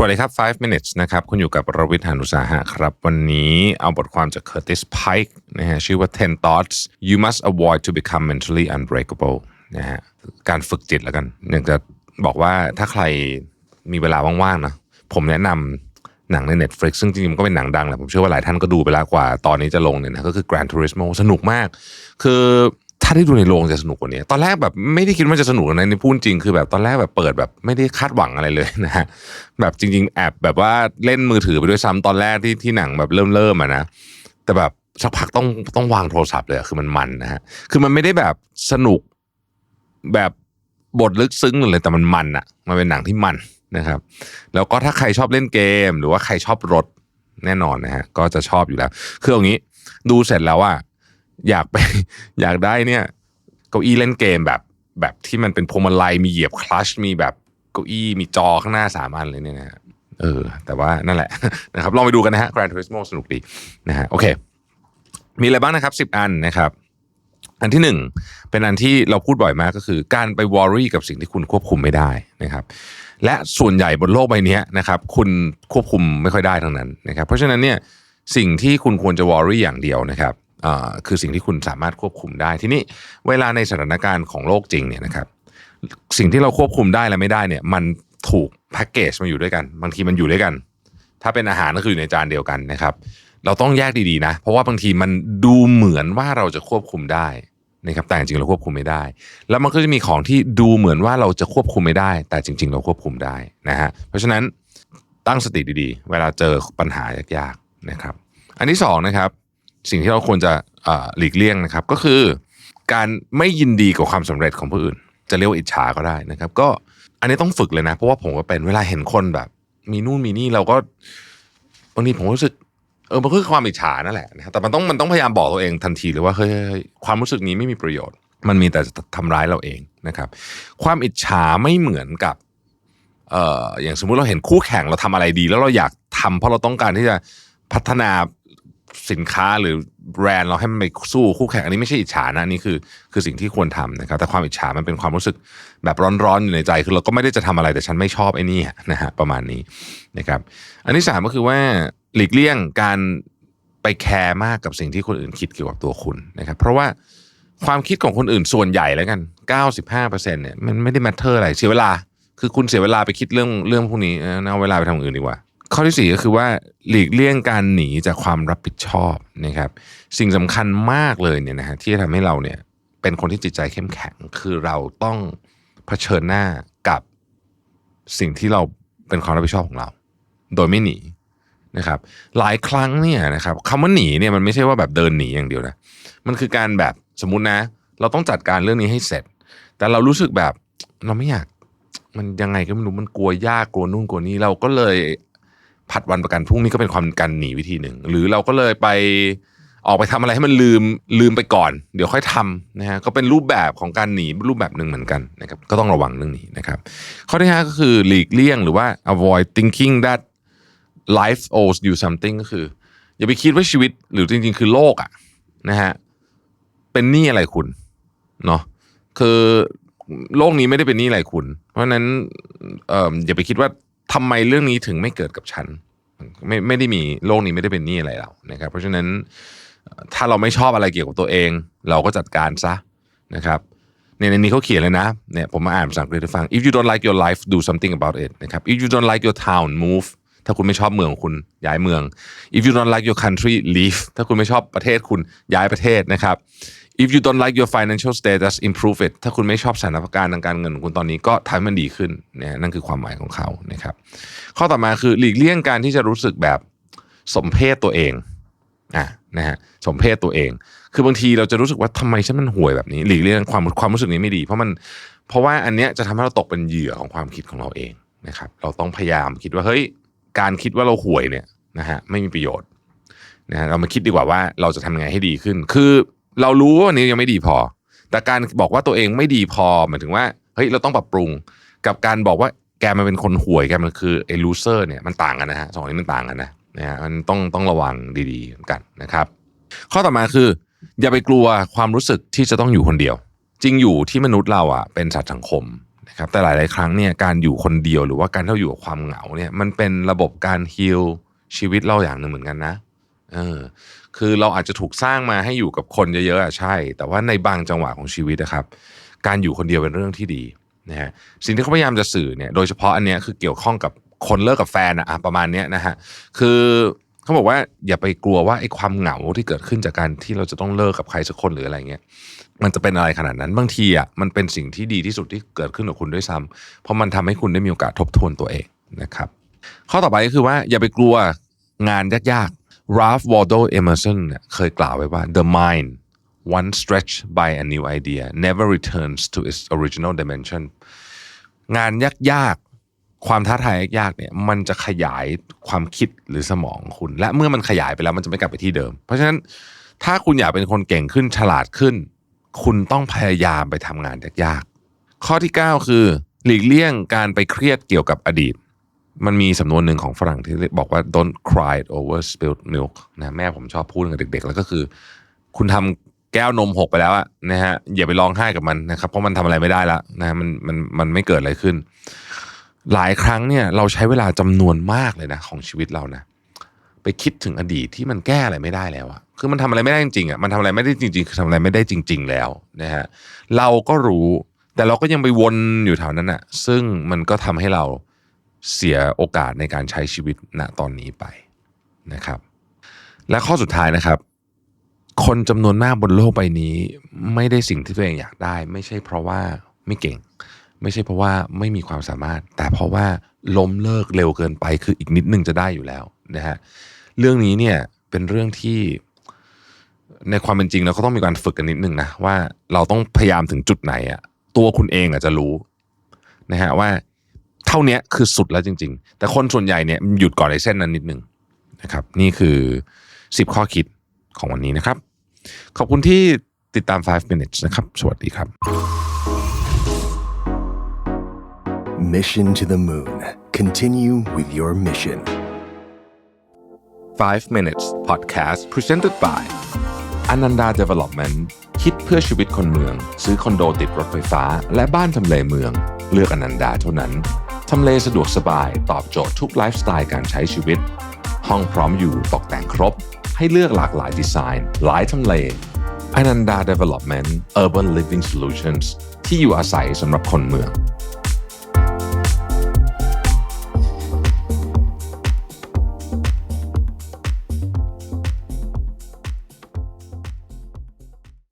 สวัสดีครับ 5 minutes นะครับ คุณอยู่กับรวิทยานุสาหะครับ วันนี้เอาบทความจาก Curtis Pike นะฮะชื่อว่า 10 thoughts you must avoid to become mentally unbreakable นะฮะการฝึกจิตแล้วกัน อยากจะบอกว่าถ้าใครมีเวลาว่างๆนะผมแนะนำหนังใน Netflix ซึ่งจริงๆมันก็เป็นหนังดังแหละผมเชื่อว่าหลายท่านก็ดูไปแล้วกว่าตอนนี้จะลงเนี่ยนะก็คือ Gran Turismo สนุกมาก คือ ถ้าได้ดูในโรงจะสนุกกว่านี้ ตอนแรกแบบไม่ได้คิดว่าจะสนุกนะในพูดจริงคือแบบตอนแรกแบบเปิดแบบไม่ได้คาดหวังอะไรเลยนะฮะแบบจริง ๆ แอบแบบว่าเล่นมือถือไปด้วยซ้ำตอนแรกที่ที่หนังแบบเริ่มเริ่มอะนะแต่แบบสักพักต้องต้องวางโทรศัพท์เลยคือมันมันนะฮะคือมันไม่ได้แบบสนุกแบบบทลึกซึ้งเลยแต่มันมันอะมันเป็นหนังที่มันนะครับ แล้วก็ถ้าใครชอบเล่นเกม หรือว่าใครชอบรถแน่นอนนะฮะก็จะชอบอยู่แล้ว คืออย่างนี้ดูเสร็จแล้วอะ อยากไปอยากได้เนี่ยเก้าอี้เล่นเกมแบบแบบที่มันเป็นพวงมาลัยมีเหยียบคลัชมีแบบเก้าอี้มีจอข้างหน้าสามอันเลยเนี่ยนะเออ แต่ว่านั่นแหละนะครับลองไปดูกันนะฮะ Gran Turismo สนุกดีนะฮะโอเค มีอะไรบ้างนะครับสิบอันนะครับอันที่หนึ่งเป็นอันที่เราพูดบ่อยมากก็คือ การไปวอรี่กับสิ่งที่คุณควบคุมไม่ได้นะครับ และส่วนใหญ่บนโลกใบนี้นะครับ คุณควบคุมไม่ค่อยได้ทั้งนั้นนะครับ เพราะฉะนั้นเนี่ยสิ่งที่คุณควรจะวอรี่อย่างเดียวนะครับ คือสิ่งที่คุณสามารถควบคุมได้ ทีนี้เวลาในสถานการณ์ของโลกจริงเนี่ยนะครับ สิ่งที่เราควบคุมได้และไม่ได้เนี่ย มันถูกแพ็กเกจมาอยู่ด้วยกัน บางทีมันอยู่ด้วยกัน ถ้าเป็นอาหารก็คืออยู่ในจานเดียวกันนะครับ เราต้องแยกดีๆนะ เพราะว่าบางทีมันดูเหมือนว่าเราจะควบคุมได้นะครับ แต่จริงๆเราควบคุมไม่ได้ แล้วมันก็จะมีของที่ดูเหมือนว่าเราจะควบคุมไม่ได้ แต่จริง ๆ เราควบคุมได้นะฮะ เพราะฉะนั้นตั้งสติดีๆ เวลาเจอปัญหายากๆนะครับ อันที่สองนะครับ สิ่งที่เราควรจะหลีกเลี่ยงนะครับ ก็คือ การไม่ยินดีกับความสำเร็จของผู้อื่น จะเรียกว่าอิจฉาก็ได้นะครับ ก็อันนี้ต้องฝึกเลยนะ เพราะว่าผมก็เป็นเวลาเห็นคนแบบ มีนู่นมีนี่เราก็บางทีผมรู้สึกเออมันคือความอิจฉานั่นแหละนะครับแต่มันต้องมันต้องพยายามบอกตัวเองทันทีเลยว่าเฮ้ยความรู้สึกนี้ไม่มีประโยชน์ มันมีแต่จะทำร้ายเราเองนะครับ ความอิจฉาไม่เหมือนกับเอ่ออย่างสมมุติเราเห็นคู่แข่งเราทำอะไรดี แล้วเราอยากทำเพราะเราต้องการที่จะพัฒนา สินค้าหรือแบรนด์เราให้มันไปสู้คู่แข่งอันนี้ไม่ใช่อิจฉานะอันนี่คือคือสิ่งที่ควรทำนะครับ แต่ความอิจฉามันเป็นความรู้สึกแบบร้อนๆอยู่ในใจ คือเราก็ไม่ได้จะทำอะไรแต่ฉันไม่ชอบไอ้นี่นะฮะประมาณนี้นะครับ อันที่สามก็คือว่าหลีกเลี่ยงการไปแคร์มากกับสิ่งที่คนอื่นคิดเกี่ยวกับตัวคุณนะครับ เพราะว่าความคิดของคนอื่นส่วนใหญ่แล้วกัน 95%เนี่ยมันไม่ได้มทเทอร์อะไรเสียเวลา คือคุณเสียเวลาไปคิดเรื่องเรื่องพวกนี้เออเอาเวลาไปทำอื่นดีกว่า ข้อที่สี่ก็คือว่าหลีกเลี่ยงการหนีจากความรับผิดชอบนะครับสิ่งสำคัญมากเลยเนี่ยนะฮะที่จะทำให้เราเนี่ยเป็นคนที่จิตใจเข้มแข็ง คือเราต้องเผชิญหน้ากับสิ่งที่เราเป็นความรับผิดชอบของเรา โดยไม่หนีนะครับ หลายครั้งเนี่ยนะครับคำว่าหนีเนี่ยมันไม่ใช่ว่าแบบเดินหนีอย่างเดียวนะมันคือการแบบสมมตินะ เราต้องจัดการเรื่องนี้ให้เสร็จ แต่เรารู้สึกแบบเราไม่อยากมันยังไงก็ไม่รู้มันกลัวยากกลัวนู่นกลัวนี้เราก็เลย ผัดวันประกันพรุ่งนี้ก็เป็นความการหนีวิธีหนึ่ง หรือเราก็เลยไปออกไปทำอะไรให้มันลืมลืมไปก่อน เดี๋ยวค่อยทำนะฮะก็เป็นรูปแบบของการหนีรูปแบบหนึ่งเหมือนกันนะครับก็ต้องระวังเรื่องนี้นะครับข้อที่ห้าก็คือหลีกเลี่ยงหรือว่า avoid thinking that life owes you something ก็คือ อย่าไปคิดว่าชีวิตหรือจริง ๆ คือโลกอะนะฮะเป็นหนี้อะไรคุณเนาะคือโลกนี้ไม่ได้เป็นหนี้อะไรคุณ เพราะฉะนั้นเอ่ออย่าไปคิดว่าทำไมเรื่องนี้ถึงไม่เกิดกับฉัน ไม่ไม่ได้มีโลกนี้ไม่ได้เป็นหนี้อะไรเรานะครับ เพราะฉะนั้นถ้าเราไม่ชอบอะไรเกี่ยวกับตัวเอง เราก็จัดการซะนะครับเนี่ยในนี้เขาเขียนเลยนะเนี่ยผมมาอ่านภาษาอังกฤษให้ฟัง if you don't like your life do something about it นะครับ if you don't like your town move ถ้าคุณไม่ชอบเมืองคุณย้ายเมือง if you don't like your country leave ถ้าคุณไม่ชอบประเทศคุณย้ายประเทศนะครับ if you don't like your financial status improve it ถ้าคุณไม่ชอบสถานการณ์ทางการเงินของคุณตอนนี้ก็ทำให้มันดีขึ้นนะนั่นคือความหมายของเขานะครับ ข้อต่อมาคือหลีกเลี่ยงการที่จะรู้สึกแบบสมเพศตัวเองอะนะฮะสมเพศตัวเอง คือบางทีเราจะรู้สึกว่าทำไมฉันมันห่วยแบบนี้ หลีกเลี่ยงความความรู้สึกนี้ไม่ดี เพราะมันเพราะว่าอันเนี้ยจะทำให้เราตกเป็นเหยื่อของความคิดของเราเองนะครับ เราต้องพยายามคิดว่าเฮ้ยการคิดว่าเราห่วยเนี่ยนะฮะไม่มีประโยชน์นะฮะเรามาคิดดีกว่าว่าเราจะทำยังไงให้ดีขึ้น คือ เรารู้ว่าวันนี้ยังไม่ดีพอ แต่การบอกว่าตัวเองไม่ดีพอหมายถึงว่าเฮ้ยเราต้องปรับปรุงกับการบอกว่าแกมันเป็นคนห่วยแกมันคือไอ้ลูเซอร์เนี่ยมันต่างกันนะฮะสองอันนี้มันต่างกันนะนะฮะมันต้องต้องระวังดีๆเหมือนกันนะครับ ข้อต่อมาคือ อย่าไปกลัวความรู้สึกที่จะต้องอยู่คนเดียว จริงอยู่ที่มนุษย์เราอะเป็นสัตว์สังคมนะครับแต่หลาย ๆ ครั้งเนี่ยการอยู่คนเดียวหรือว่าการที่เราอยู่กับความเหงาเนี่ยมันเป็นระบบการฮีลชีวิตเราอย่างหนึ่งเหมือนกันนะ เออคือเราอาจจะถูกสร้างมาให้อยู่กับคนเยอะๆอะใช่ แต่ว่าในบางจังหวะของชีวิตนะครับ การอยู่คนเดียวเป็นเรื่องที่ดีนะฮะสิ่งที่เขาพยายามจะสื่อเนี่ยโดยเฉพาะอันเนี้ยคือเกี่ยวข้องกับคนเลิกกับแฟนอะอะประมาณเนี้ยนะฮะคือเขาบอกว่าอย่าไปกลัวว่าไอ้ความเหงาที่เกิดขึ้นจากการที่เราจะต้องเลิกกับใครสักคนหรืออะไรเงี้ยมันจะเป็นอะไรขนาดนั้นบางทีอะมันเป็นสิ่งที่ดีที่สุดที่เกิดขึ้นกับคุณด้วยซ้ำเพราะมันทำให้คุณได้มีโอกาสทบทวนตัวเองนะครับ ข้อต่อไปก็คือว่าอย่าไปกลัวงานยาก ๆ Ralph Waldo Emerson เนี่ยเคยกล่าวไว้ว่า the mind once stretched by a new idea never returns to its original dimension งานยากๆ ความท้าทายยากๆเนี่ยมันจะขยายความคิดหรือสมองคุณ และเมื่อมันขยายไปแล้วมันจะไม่กลับไปที่เดิม เพราะฉะนั้นถ้าคุณอยากเป็นคนเก่งขึ้นฉลาดขึ้น คุณต้องพยายามไปทำงานยากๆ ข้อที่ 9 คือ หลีกเลี่ยงการไปเครียดเกี่ยวกับอดีต มันมีสำนวนหนึ่งของฝรั่งที่บอกว่า don't cry over spilled milk นะแม่ผมชอบพูดกับเด็ก ๆ แล้วก็คือ คุณทำแก้วนมหกไปแล้วอะนะฮะอย่าไปร้องไห้กับมันนะครับเพราะมันทำอะไรไม่ได้แล้วนะมันมันมันไม่เกิดอะไรขึ้น หลายครั้งเนี่ยเราใช้เวลาจำนวนมากเลยนะของชีวิตเรานะไปคิดถึงอดีตที่มันแก้อะไรไม่ได้แล้วอะคือมันทำอะไรไม่ได้จริงๆอะมันทำอะไรไม่ได้จริง ๆ คือทำอะไรไม่ได้จริง ๆ แล้วนะฮะเราก็รู้แต่เราก็ยังไปวนอยู่แถวนั้นอะซึ่งมันก็ทำให้เรา เสียโอกาสในการใช้ชีวิตณตอนนี้ไปนะครับ และข้อสุดท้ายนะครับ คนจำนวนมากบนโลกใบนี้ ไม่ได้สิ่งที่ตัวเองอยากได้ ไม่ใช่เพราะว่าไม่เก่ง ไม่ใช่เพราะว่าไม่มีความสามารถ แต่เพราะว่าล้มเลิกเร็วเกินไป คืออีกนิดนึงจะได้อยู่แล้วนะฮะเรื่องนี้เนี่ยเป็นเรื่องที่ในความเป็นจริงเราก็ต้องมีการฝึกกันนิดนึงนะว่าเราต้องพยายามถึงจุดไหนอะตัวคุณเองอาจจะรู้นะฮะว่า เท่านี้คือสุดแล้วจริง ๆ แต่คนส่วนใหญ่เนี่ยหยุดก่อนในเส้นนั้นนิดนึงนะครับ นี่คือ 10 ข้อคิดของวันนี้นะครับ ขอบคุณที่ติดตาม 5 minutes นะครับ สวัสดีครับ Mission to the moon. Continue with your mission. 5 minutes podcast presented by Ananda Development คิดเพื่อชีวิตคนเมือง ซื้อคอนโดติดรถไฟฟ้า และบ้านทำเลเมือง เลือกอนันดาเท่านั้น ทำเลสะดวกสบายตอบโจทย์ทุกไลฟ์สไตล์การใช้ชีวิต ห้องพร้อมอยู่ตกแต่งครบ ให้เลือกหลากหลายดีไซน์ หลายทำเลพนันดา Development Urban Living Solutions ที่อยู่อาศัยสำหรับคนเมือง